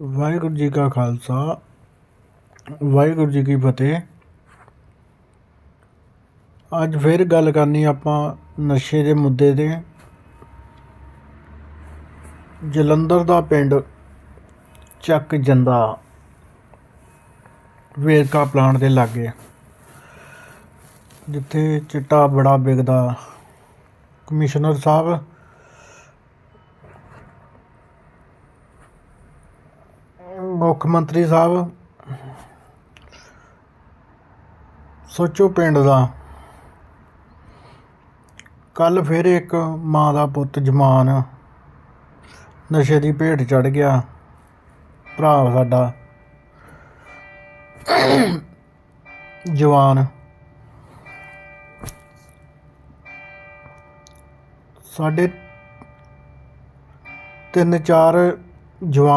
ਵਾਹਿਗੁਰੂ ਜੀ ਕਾ ਖਾਲਸਾ, ਵਾਹਿਗੁਰੂ ਜੀ ਕੀ ਫਤਿਹ। ਅੱਜ ਫਿਰ ਗੱਲ ਕਰਨੀ ਆਪਾਂ ਨਸ਼ੇ ਦੇ ਮੁੱਦੇ ਤੇ। ਜਲੰਧਰ ਦਾ ਪਿੰਡ ਚੱਕ ਜੰਦਾ ਵੇਰਕਾ ਪਲਾਂਟ ਦੇ ਲਾਗੇ, ਜਿੱਥੇ ਚਿੱਟਾ ਬੜਾ ਵਿਕਦਾ। ਕਮਿਸ਼ਨਰ ਸਾਹਿਬ ਮੁੱਖ ਮੰਤਰੀ ਸਾਹਿਬ, ਸੋਚੋ ਪਿੰਡ ਦਾ। ਕੱਲ ਫਿਰ ਇੱਕ ਮਾਂ ਦਾ ਪੁੱਤ ਜਮਾਨ ਨਸ਼ੇ ਦੀ ਭੇਟ ਚੜ ਗਿਆ, ਭਰਾ ਸਾਡਾ, ਜਵਾਨ। ਸਾਡੇ ਤਿੰਨ ਚਾਰ ਜਵਾਨ